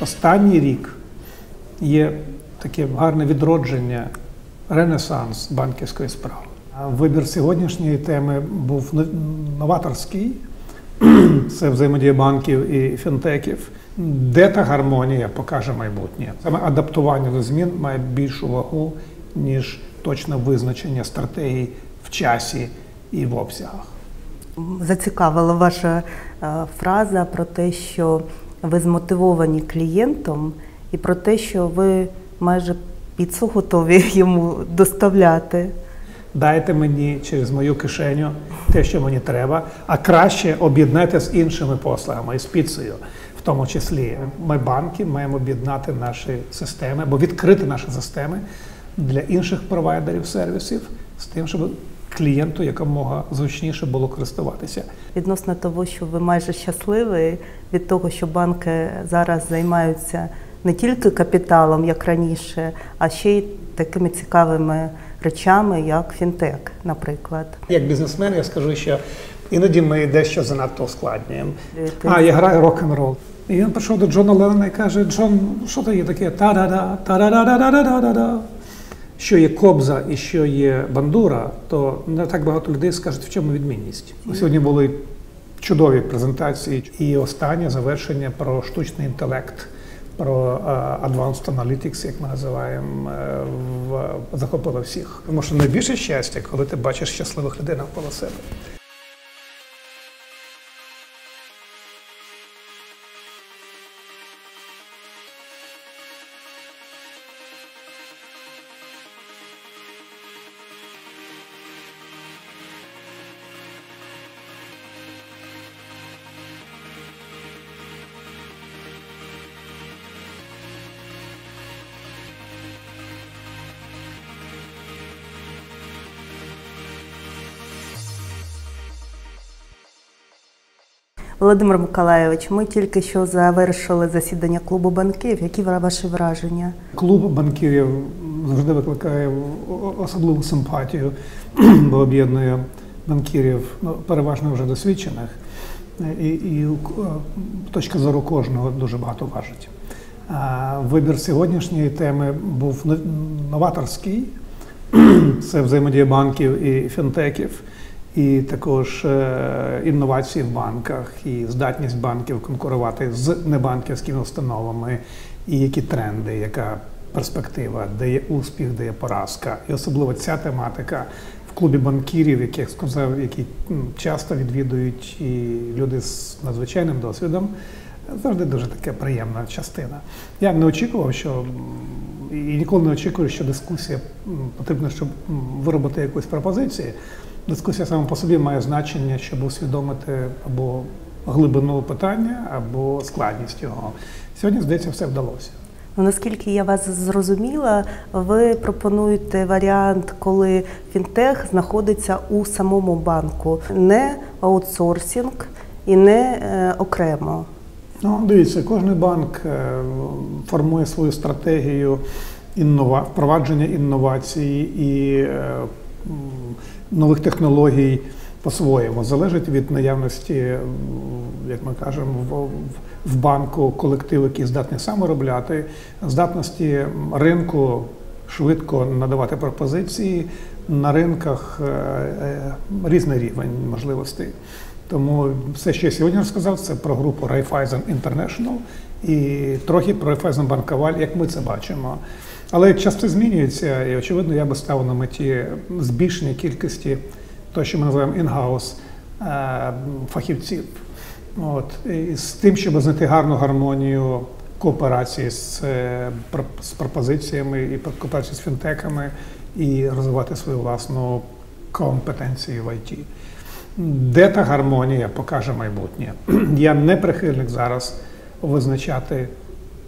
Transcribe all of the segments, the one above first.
останній рік є таке гарне відродження, ренесанс банківської справи. Вибір сьогоднішньої теми був новаторський. Це взаємодія банків і фінтеків. Де та гармонія покаже майбутнє? Саме адаптування до змін має більшу вагу, ніж точне визначення стратегій в часі і в обсягах. Зацікавила ваша е, фраза про те, що ви змотивовані клієнтом, і про те, що ви майже піцу готові йому доставляти. Дайте мені через мою кишеню те, що мені треба, а краще об'єднати з іншими послугами, з піцею. В тому числі ми банки маємо об'єднати наші системи, або відкрити наші системи для інших провайдерів сервісів з тим, щоб клієнту якомога зручніше було користуватися. Відносно того, що ви майже щасливі від того, що банки зараз займаються не тільки капіталом, як раніше, а ще й такими цікавими речами, як фінтек, наприклад. Як бізнесмен, я скажу, що іноді ми дещо занадто ускладнюємо. А я граю рок-н-рол. І він прийшов до Джона Леннона і каже: Джон, що то є таке? Та-да-да, та-да-да-да-да-да-да. Що є кобза і що є бандура, то не так багато людей скажуть, в чому відмінність. Сьогодні були чудові презентації, і останнє завершення про штучний інтелект про Advanced Analytics, як ми називаємо, в захопило всіх. Тому що найбільше щастя, коли ти бачиш щасливих людей навколо себе. Володимир Миколайович, ми тільки що завершили засідання клубу банків. Які ваші враження? Клуб банкірів завжди викликає особливу симпатію, бо об'єднує банкірів, ну, переважно вже досвідчених, і, і точка зору кожного дуже багато важить. Вибір сьогоднішньої теми був новаторський. Це взаємодія банків і фінтеків і також е, інновації в банках, і здатність банків конкурувати з небанківськими установами, і які тренди, яка перспектива, де є успіх, де є поразка, і особливо ця тематика. В клубі банкірів, яких сказав, які часто відвідують і люди з надзвичайним досвідом, завжди дуже така приємна частина. Я не очікував, що і ніколи не очікую, що дискусія потрібна, щоб виробити якусь пропозицію. Дискусія саме по собі має значення, щоб усвідомити або глибину питання, або складність його. Сьогодні, здається, все вдалося. Ну, Наскільки я вас зрозуміла, ви пропонуєте варіант, коли фінтех знаходиться у самому банку, не аутсорсинг і не е, окремо. Ну, дивіться, кожен банк е, формує свою стратегію іннова... впровадження інновацій і е, нових технологій по-своєму. Залежить від наявності, як ми кажемо, в, в банку колектив, який здатний саморобляти, здатності ринку швидко надавати пропозиції на ринках е, е, різний рівень можливостей. Тому все, що я сьогодні розказав, це про групу Raiffeisen International і трохи про Raiffeisen Банковаль, як ми це бачимо. Але час все змінюється, і очевидно, я би ставив на меті збільшення кількості того, що ми називаємо інгаус фахівців. От, і з тим, щоб знайти гарну гармонію кооперації з, е, з пропозиціями і кооперації з фінтеками і розвивати свою власну компетенцію в ІТ. Де та гармонія покаже майбутнє? Я не прихильник зараз визначати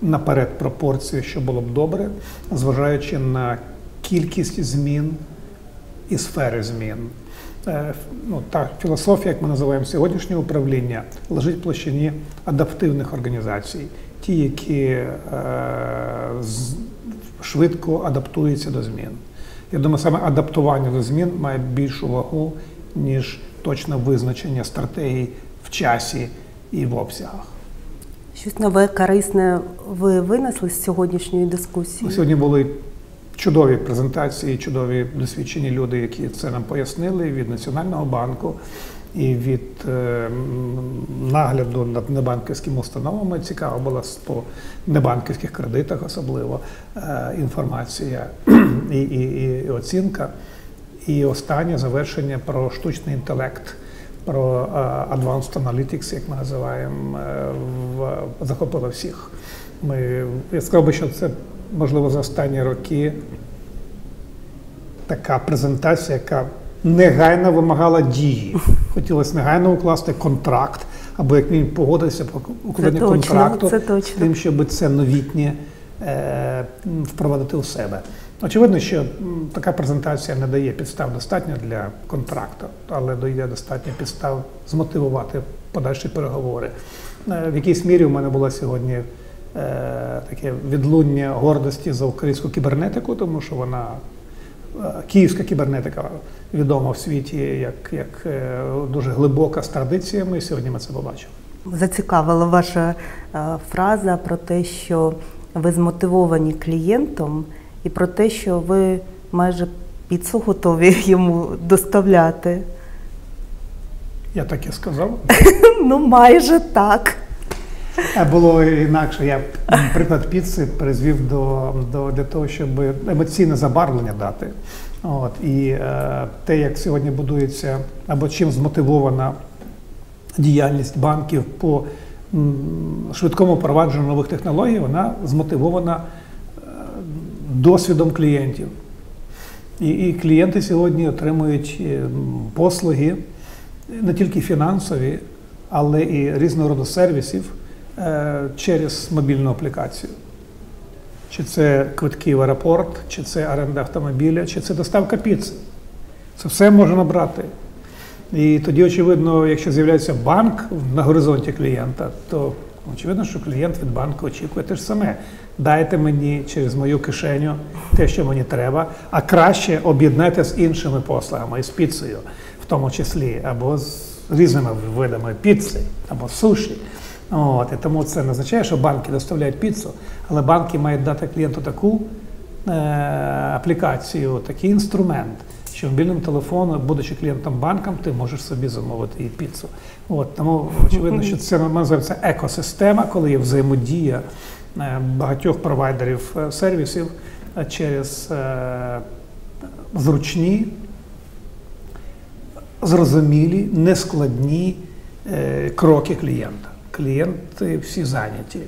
наперед пропорцію, що було б добре, зважаючи на кількість змін і сфери змін. Е, ну, Та філософія, як ми називаємо сьогоднішнє управління, лежить в площині адаптивних організацій, ті, які е, швидко адаптуються до змін. Я думаю, саме адаптування до змін має більшу вагу, ніж точне визначення стратегій в часі і в обсягах. Щось нове, корисне ви винесли з сьогоднішньої дискусії? Сьогодні були чудові презентації, чудові досвідчені люди, які це нам пояснили від Національного банку і від е, нагляду над небанківськими установами. Цікаво була по небанківських кредитах, особливо е, інформація і, і, і оцінка. І останнє завершення про штучний інтелект, про е, Advanced Analytics, як ми називаємо, в захопило всіх. Ми я сказав би, що це можливо за останні роки така презентація, яка негайно вимагала дії. Хотілося негайно укласти контракт, або як він погодився про укладення це точно, контракту це точно. з тим, щоб це новітнє е, впровадити у себе. Очевидно, що така презентація не дає підстав достатньо для контракту, але дає достатньо підстав змотивувати подальші переговори. Е, В якійсь мірі у мене була сьогодні е, таке відлуння гордості за українську кібернетику, тому що вона е, київська кібернетика відома в світі як, як дуже глибока з традиціями. Сьогодні ми це побачили. Зацікавила ваша фраза про те, що ви змотивовані клієнтом, і про те, що ви майже піцу готові йому доставляти. Я так і сказав. Ну, майже так. Було інакше. Я приклад піци призвів до, до для того, щоб емоційне забарвлення дати. От і е, те, як сьогодні будується або чим змотивована діяльність банків по м, швидкому впровадженню нових технологій, вона змотивована досвідом клієнтів. І, і клієнти сьогодні отримують е, послуги не тільки фінансові, але і різного роду сервісів е, через мобільну аплікацію. Чи це квитки в аеропорт, чи це оренда автомобіля, чи це доставка піци. Це все можна набрати. І тоді, очевидно, якщо з'являється банк на горизонті клієнта, то очевидно, що клієнт від банку очікує те ж саме. Дайте мені через мою кишеню те, що мені треба, а краще об'єднайте з іншими послугами, з піцею, в тому числі, або з різними видами піци, або суші. От, і тому це не означає, що банки доставляють піцу, але банки мають дати клієнту таку е, аплікацію, такий інструмент, що мобільним телефоном, будучи клієнтом банком, ти можеш собі замовити і піцу. От, тому очевидно, що це називається екосистема, коли є взаємодія е, багатьох провайдерів е, сервісів е, через зручні, зрозумілі, нескладні кроки клієнта. Клієнти всі зайняті,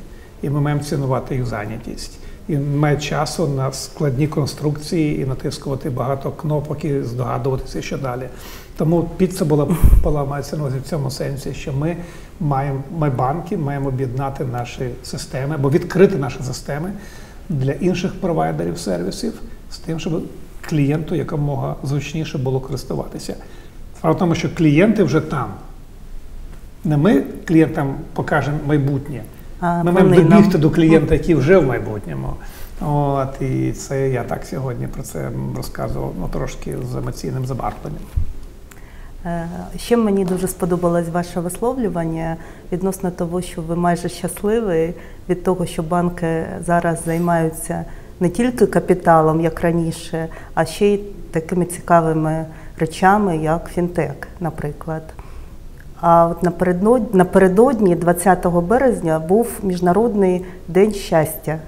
і ми маємо цінувати їх зайнятість. І немає часу на складні конструкції і натискувати багато кнопок і здогадуватися, що далі. Тому піца була була мається на в цьому сенсі, що ми маємо, ми банки маємо об'єднати наші системи або відкрити наші системи для інших провайдерів сервісів з тим, щоб клієнту якомога зручніше було користуватися. Справа в тому, що клієнти вже там. Не ми клієнтам покажемо майбутнє. Ми маємо добігти до клієнта, який вже в майбутньому. От, і це я так сьогодні про це розказував ну, трошки з емоційним забарвленням. Е, Ще мені дуже сподобалось ваше висловлювання відносно того, що ви майже щасливі від того, що банки зараз займаються не тільки капіталом, як раніше, а ще й такими цікавими речами, як фінтек, наприклад. А от напередодні, напередодні 20 березня був Міжнародний день щастя.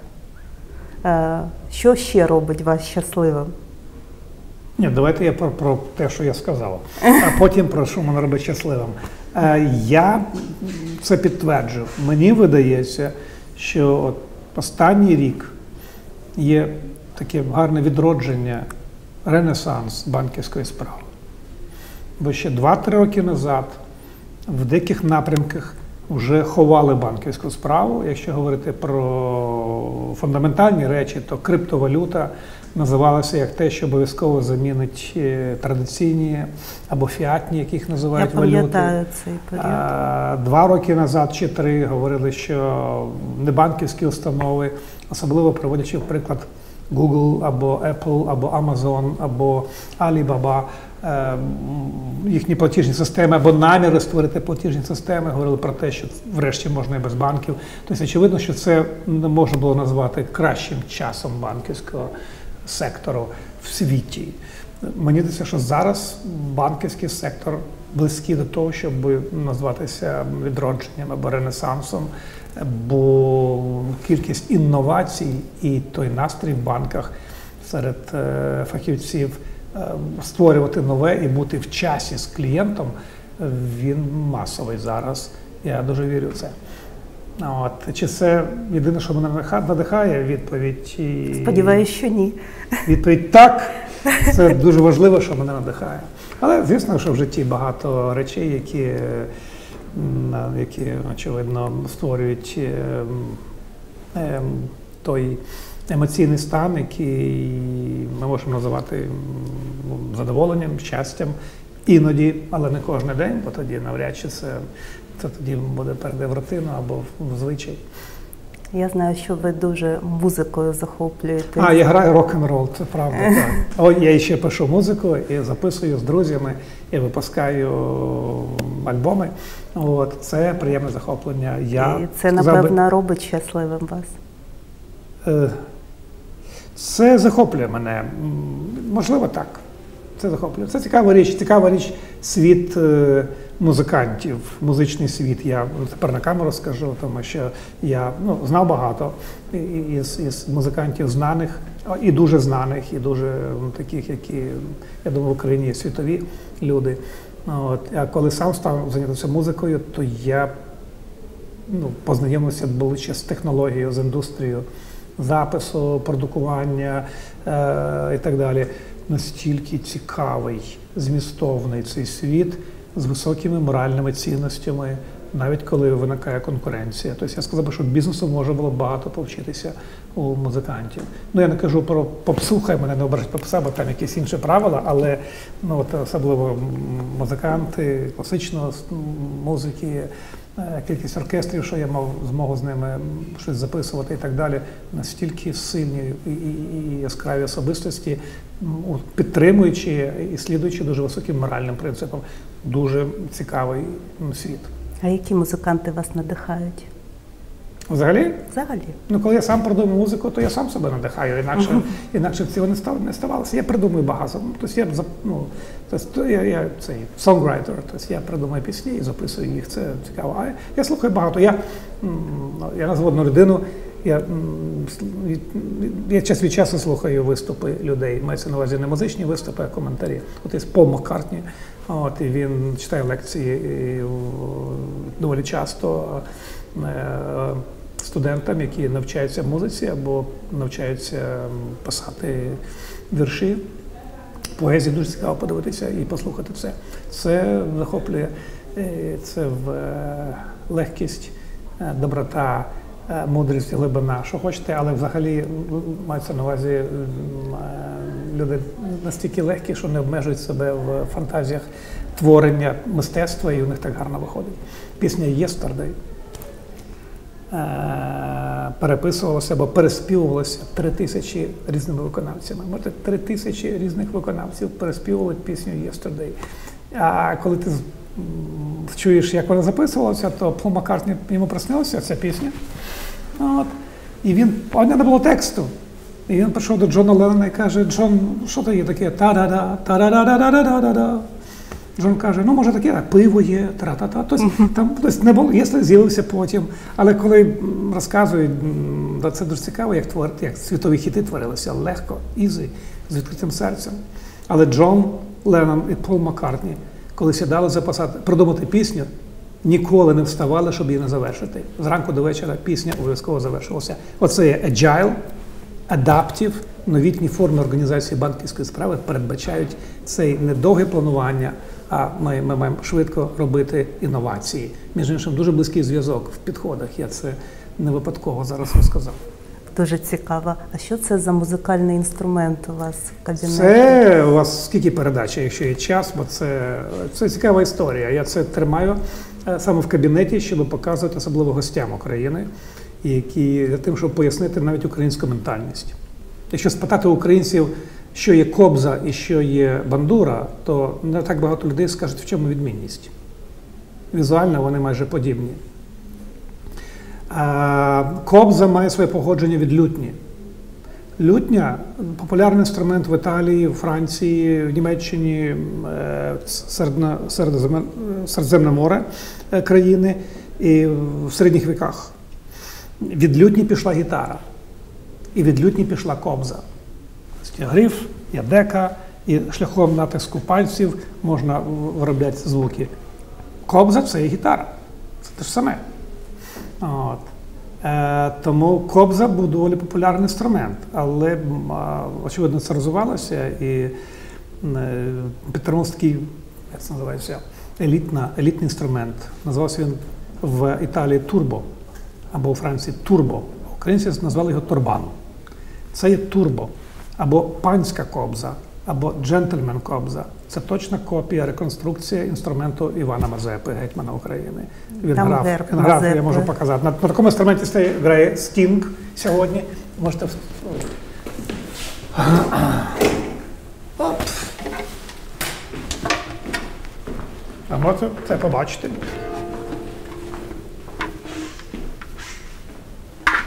Е, Що ще робить вас щасливим? Ні, давайте я про, про те, що я сказав, а потім про що мене робить щасливим. Е, я це підтверджую. Мені видається, що от останній рік є таке гарне відродження, ренесанс банківської справи. Бо ще 2-3 роки назад в деяких напрямках вже ховали банківську справу. Якщо говорити про фундаментальні речі, то криптовалюта називалася як те, що обов'язково замінить е, традиційні або фіатні, яких називають Я валюти. пам'ятаю цей період. Два роки назад чи три говорили, що небанківські установи, особливо приводячи в приклад Google або Apple, або Amazon, або Alibaba, їхні платіжні системи або наміри створити платіжні системи, говорили про те, що врешті можна і без банків. Тобто, очевидно, що це не можна було назвати кращим часом банківського сектору в світі. Мені здається, що зараз банківський сектор близький до того, щоб назватися відродженням або ренесансом, бо кількість інновацій і той настрій в банках серед е, фахівців е, створювати нове і бути в часі з клієнтом, він масовий зараз. Я дуже вірю в це. От. Чи це єдине, що мене надихає відповідь? І... Сподіваюсь, що ні. Відповідь так. Це дуже важливо, що мене надихає. Але звісно, що в житті багато речей, які, які очевидно, створюють ем, той емоційний стан, який ми можемо називати задоволенням, щастям. Іноді, але не кожен день, бо тоді навряд чи це, це тоді буде перейде в рутину або в звичай. Я знаю, що ви дуже музикою захоплюєте. А, я граю рок-н-рол, це правда. так. О, я ще пишу музику і записую з друзями, і випускаю альбоми. От, Це приємне захоплення. Я і це, напевно, би, робить щасливим вас. Е, це захоплює мене. Можливо, так. Це захоплює. Це цікава річ, цікава річ світ е, музикантів, музичний світ. Я тепер на камеру скажу, тому що я ну, знав багато із, із музикантів знаних, і дуже знаних, і дуже ну, таких, які я думаю, в Україні є світові люди. От. А коли сам став зайнятися музикою, то я ну, познайомився ближче з технологією, з індустрією запису, продукування е, і так далі настільки цікавий, змістовний цей світ з високими моральними цінностями, навіть коли виникає конкуренція. Тобто я сказав би, що бізнесу може було багато повчитися у музикантів. Ну я не кажу про попсу, хай мене не ображать попса, бо там якісь інші правила, але ну от особливо музиканти класичної музики. Е, кількість оркестрів, що я мав змогу з ними щось записувати і так далі, настільки сильні і, і, і яскраві особистості, підтримуючи і слідуючи дуже високим моральним принципам, дуже цікавий світ. А які музиканти вас надихають? Взагалі? Взагалі. Ну, коли я сам придумую музику, то я сам себе надихаю, інакше uh-huh. інакше б цього не став, не ставалося. Я придумую багато. Тобто я ну, тобто я, я цей songwriter, тобто я придумую пісні і записую їх. Це цікаво. А я слухаю багато. Я я назву одну людину. Я я час від часу слухаю виступи людей. Мається на увазі не музичні виступи, а коментарі. От є Пол Маккартні, от і він читає лекції і, доволі часто. Студентам, які навчаються музиці або навчаються писати вірші. Поезії дуже цікаво подивитися і послухати це. Це захоплює е, це в е, легкість, е, доброта, мудрість, глибина, що хочете, але взагалі мається на увазі люди настільки легкі, що не обмежують себе в фантазіях творення мистецтва, і у них так гарно виходить. Пісня Е, переписувалося або переспівувалося три тисячі різними виконавцями. Можете три тисячі різних виконавців переспівували пісню «Yesterday». А коли ти чуєш, як вона записувалася, то Пол Маккартні йому приснилася ця пісня. От. І він, а не було тексту. І він прийшов до Джона Леннона і каже: Джон, що то є таке? Та-да-да, та-да-да-да-да-да-да. Джон каже, ну може таке, пиво є, тра-та-та. Тобто, там тобто, не було, якщо з'явився потім. Але коли розказують, це дуже цікаво, як творити, як світові хіти творилися легко, ізі, з відкритим серцем. Але Джон Леннон і Пол Маккартні, коли сідали записати, продумати пісню, ніколи не вставали, щоб її не завершити. Зранку до вечора пісня обов'язково завершилася. Оце є agile, adaptive, новітні форми організації банківської справи передбачають цей недовге планування а ми, ми маємо швидко робити інновації. Між іншим, дуже близький зв'язок в підходах. Я це не випадково зараз розказав. Дуже цікаво. А що це за музикальний інструмент у вас в кабінеті? Це у вас скільки передач, якщо є час, бо це це цікава історія. Я це тримаю е, саме в кабінеті, щоб показувати особливо гостям України, які для тим, щоб пояснити навіть українську ментальність. Якщо спитати українців, що є кобза і що є бандура, то не так багато людей скажуть, в чому відмінність. Візуально вони майже подібні. Кобза має своє походження від лютні. Лютня популярний інструмент в Італії, в Франції, в Німеччині, е, Середземне море е, країни і в середніх віках. Від лютні пішла гітара, і від лютні пішла кобза. Тобто Гриф, є дека, і шляхом натиску пальців можна виробляти звуки. Кобза це і гітара. Це те ж саме. От. Е, тому кобза був доволі популярний інструмент, але а, очевидно це розвивалося і е, підтримувався такий, як це називається, елітна, елітний інструмент. Називався він в Італії турбо або у Франції турбо. Українці назвали його турбан. Це є турбо або панська кобза, або джентльмен кобза. Це точна копія, реконструкція інструменту Івана Мазепи, гетьмана України. Він Там грав, він грав, я можу показати. На, на такому інструменті грає Стінг сьогодні. Можете. Оп. А можете це побачити.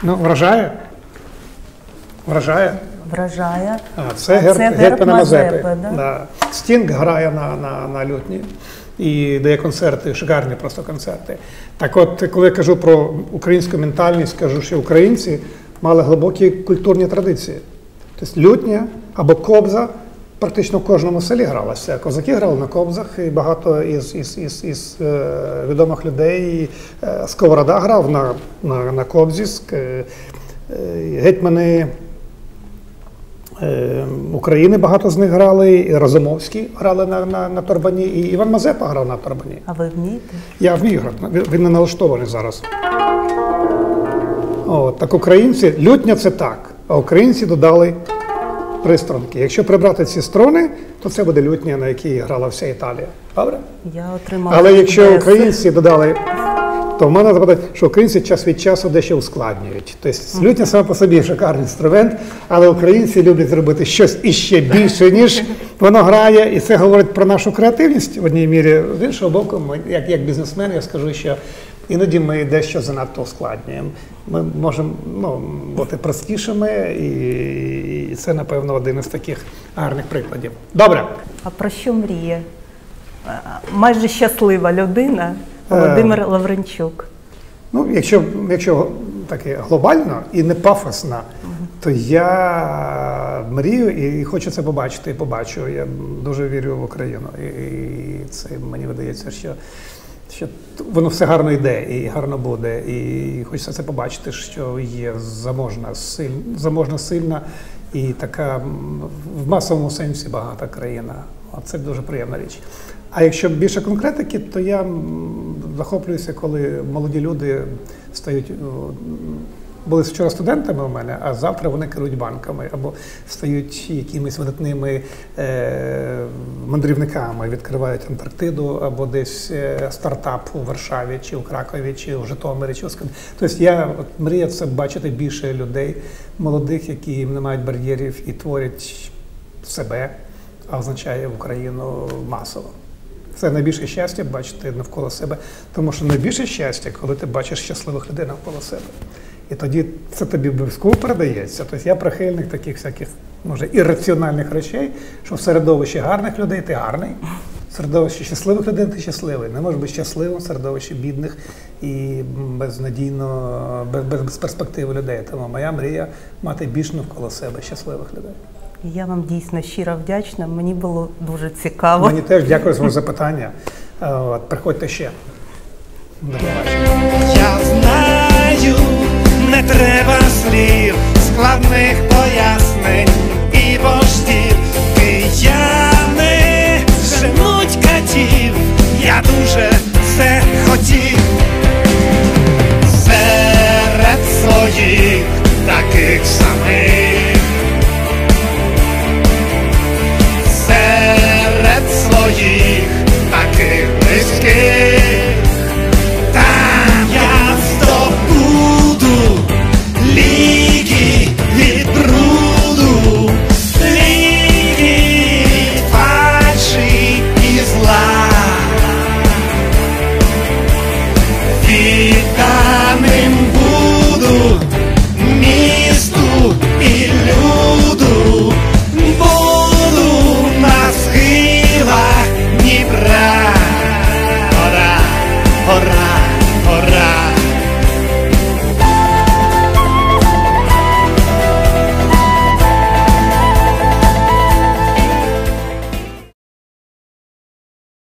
Ну, вражає? Вражає? Вражає. А, це герб, це герб гетьмана Мазепи. Мазепи, да? Да. Стінг грає на, на, на лютні і дає концерти, шикарні просто концерти. Так от, коли я кажу про українську ментальність, кажу, що українці мали глибокі культурні традиції. Тобто лютня або кобза практично в кожному селі гралася. Козаки грали на кобзах, і багато із, із, із, із е, відомих людей. Е, Сковорода грав на, на, на кобзі. е, Гетьмани України багато з них грали, і Разумовський грали на, на, на торбані, і Іван Мазепа грав на торбані. А ви вмієте? Я вмію грати, він- не налаштований зараз. О, так українці, лютня це так, а українці додали приструнки. Якщо прибрати ці струни, то це буде лютня, на якій грала вся Італія. Добре? Я отримала. Але якщо українці додали, то в мене запитати, що українці час від часу дещо ускладнюють. Тобто лютня сама по собі шикарний інструмент, але українці люблять зробити щось іще більше, ніж воно грає, і це говорить про нашу креативність в одній мірі. З іншого боку, ми, як, як бізнесмен, я скажу, що іноді ми дещо занадто ускладнюємо. Ми можемо ну, бути простішими, і, це, напевно, один із таких гарних прикладів. Добре. А про що мріє? Е, Майже щаслива людина. Володимир Лавренчук. Ну, якщо, якщо таке глобально і не пафосно, то я мрію і хочу це побачити і побачу. Я дуже вірю в Україну. І, і це мені видається, що, що воно все гарно йде і гарно буде. І хочеться це побачити, що є заможна, силь, заможна сильна і така в масовому сенсі багата країна. А Це дуже приємна річ. А якщо більше конкретики, то я захоплююся, коли молоді люди стають. Були вчора студентами у мене, а завтра вони керують банками або стають якимись видатними е, мандрівниками, відкривають Антарктиду або десь е, стартап у Варшаві, чи у Кракові, чи у Житомирі, чи у Ск- Тобто я от, мрія це бачити більше людей, молодих, які не мають бар'єрів і творять себе, а означає Україну масово. Це найбільше щастя бачити навколо себе, тому що найбільше щастя, коли ти бачиш щасливих людей навколо себе. І тоді це тобі обов'язково передається. Тобто я прихильник таких всяких, може, ірраціональних речей, що в середовищі гарних людей ти гарний, в середовищі щасливих людей ти щасливий. Не можеш бути щасливим в середовищі бідних і безнадійно, без, без, перспективи людей. Тому моя мрія мати більш навколо себе щасливих людей. Я вам дійсно щиро вдячна. Мені було дуже цікаво. Мені теж дякую за запитання. Е, приходьте ще. Я знаю, не треба слів, складних пояснень і вождів. Кияни женуть катів. Я дуже все хотів. Серед своїх таких самих.